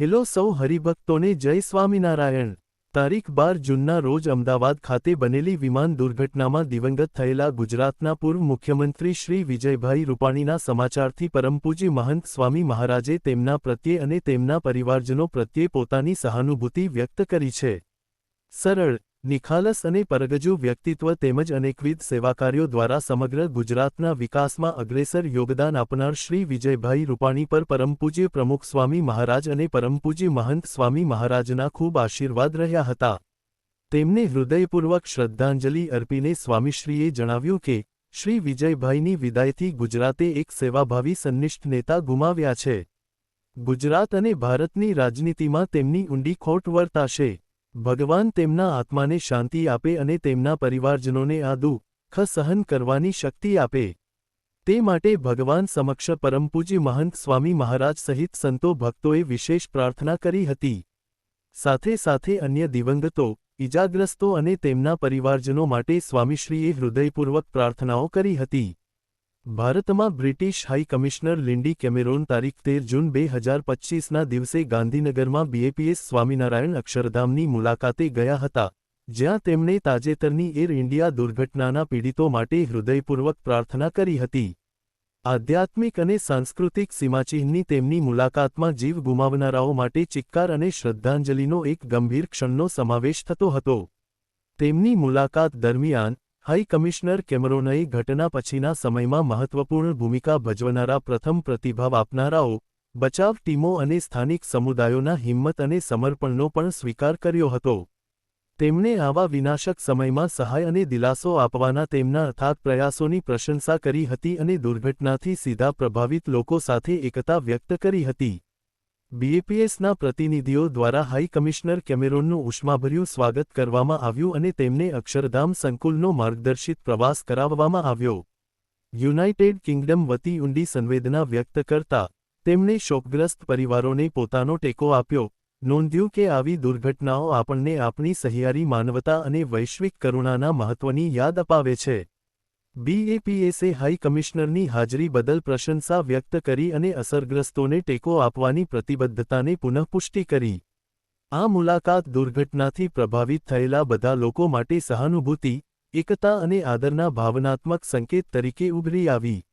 Hello સૌ હરિભક્તોને જય સ્વામિનારાયણ. તારીખ બાર જૂનના રોજ અમદાવાદ ખાતે બનેલી વિમાન દુર્ઘટનામાં દિવંગત થયેલા ગુજરાતના પૂર્વ મુખ્યમંત્રી શ્રી વિજયભાઈ રૂપાણીના સમાચારથી પરમપૂજી મહંત સ્વામી મહારાજે તેમના પ્રત્યે અને તેમના પરિવારજનો પ્રત્યે પોતાની સહાનુભૂતિ વ્યક્ત કરી છે. સરળ નિખાલસ અને પરગજુ વ્યક્તિત્વ તેમજ અનેકવિધ સેવાકાર્યો દ્વારા સમગ્ર ગુજરાતના વિકાસમાં અગ્રેસર યોગદાન આપનાર શ્રી વિજયભાઈ રૂપાણી પર પરમપૂજ્ય પ્રમુખ સ્વામી મહારાજ અને પરમપૂજ્ય મહંત સ્વામી મહારાજના ખૂબ આશીર્વાદ રહ્યા હતા. તેમને હૃદયપૂર્વક શ્રદ્ધાંજલિ અર્પીને સ્વામીશ્રીએ જણાવ્યું કે, શ્રી વિજયભાઈની વિદાયથી ગુજરાતે એક સેવાભાવી સંનિષ્ઠ નેતા ગુમાવ્યા છે. ગુજરાત અને ભારતની રાજનીતિમાં તેમની ઊંડી ખોટ વર્તાશે. ભગવાન તેમના આત્માને શાંતિ આપે અને તેમના પરિવારજનોને આ દુઃખ સહન કરવાની શક્તિ આપે. તે માટે ભગવાન સમક્ષ પરમપૂજી મહંત સ્વામી મહારાજ સહિત સંતો ભક્તોએ વિશેષ પ્રાર્થના કરી હતી. સાથે સાથે અન્ય દિવંગતો ઇજાગ્રસ્તો અને તેમના પરિવારજનો માટે સ્વામીશ્રીએ હૃદયપૂર્વક પ્રાર્થનાઓ કરી હતી. ભારતમાં British high commissioner Lindy Cameron તારીખ તેર જૂન બે હજાર પચ્ચીસના દિવસે ગાંધીનગરમાં બીએપીએસ સ્વામિનારાયણ અક્ષરધામની મુલાકાતે ગયા હતા, જ્યાં તેમણે તાજેતરની એર ઇન્ડિયા દુર્ઘટનાના પીડિતો માટે હૃદયપૂર્વક પ્રાર્થના કરી હતી. આધ્યાત્મિક અને સાંસ્કૃતિક સીમાચિહ્નની તેમની મુલાકાતમાં જીવ ગુમાવનારાઓ માટે ચિક્કાર અને શ્રદ્ધાંજલિનો એક ગંભીર ક્ષણનો સમાવેશ થતો હતો. તેમની મુલાકાત દરમિયાન હાઈ કમિશનર કેમરોનએ ઘટના પછીના સમયમાં મહત્વપૂર્ણ ભૂમિકા ભજવનારા પ્રથમ પ્રતિભાવ આપનારાઓ, બચાવ ટીમો અને સ્થાનિક સમુદાયોના હિંમત અને સમર્પણનો પણ સ્વીકાર કર્યો હતો. તેમણે આવા વિનાશક સમયમાં સહાય અને દિલાસો આપવાના તેમના અથાગ પ્રયાસોની પ્રશંસા કરી હતી અને દુર્ઘટનાથી સીધા પ્રભાવિત લોકો સાથે એકતા વ્યક્ત કરી હતી. બીએપીએસના પ્રતિનિધિઓ દ્વારા હાઈ કમિશનર કેમેરોનનું ઉષ્માભર્યું સ્વાગત કરવામાં આવ્યું અને તેમને અક્ષરધામ સંકુલનો માર્ગદર્શિત પ્રવાસ કરાવવામાં આવ્યો. યુનાઇટેડ કિંગડમ વતી ઊંડી સંવેદના વ્યક્ત કરતા, તેમણે શોકગ્રસ્ત પરિવારોને પોતાનો ટેકો આપ્યો, નોંધ્યું કે આવી દુર્ઘટનાઓ આપણને આપણી સહિયારી માનવતા અને વૈશ્વિક કરુણાના મહત્વની યાદ અપાવે છે. બીએપીએસે હાઈ કમિશનરની હાજરી બદલ પ્રશંસા વ્યક્ત કરી અને અસરગ્રસ્તોને ટેકો આપવાની પ્રતિબદ્ધતાને પુનઃપુષ્ટિ કરી. આ મુલાકાત દુર્ઘટનાથી પ્રભાવિત થયેલા બધા લોકો માટે સહાનુભૂતિ, એકતા અને આદરના ભાવનાત્મક સંકેત તરીકે ઉભરી આવી.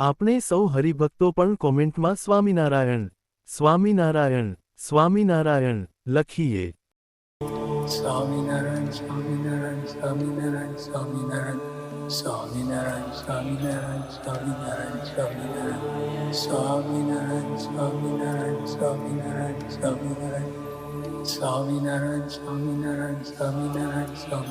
આપણે સૌ હરિભક્તો પણ કોમેન્ટમાં સ્વામિનારાયણ સ્વામિનારાયણ સ્વામિનારાયણ લખીએ. Swaminarayan Swaminarayan Swaminarayan Swaminarayan. Swaminarayan, Swaminarayan, Swaminarayan, Swaminarayan, Swaminarayan, Swaminarayan, Swaminarayan, Swaminarayan, Swaminarayan, Swaminarayan, Swaminarayan, Swaminarayan.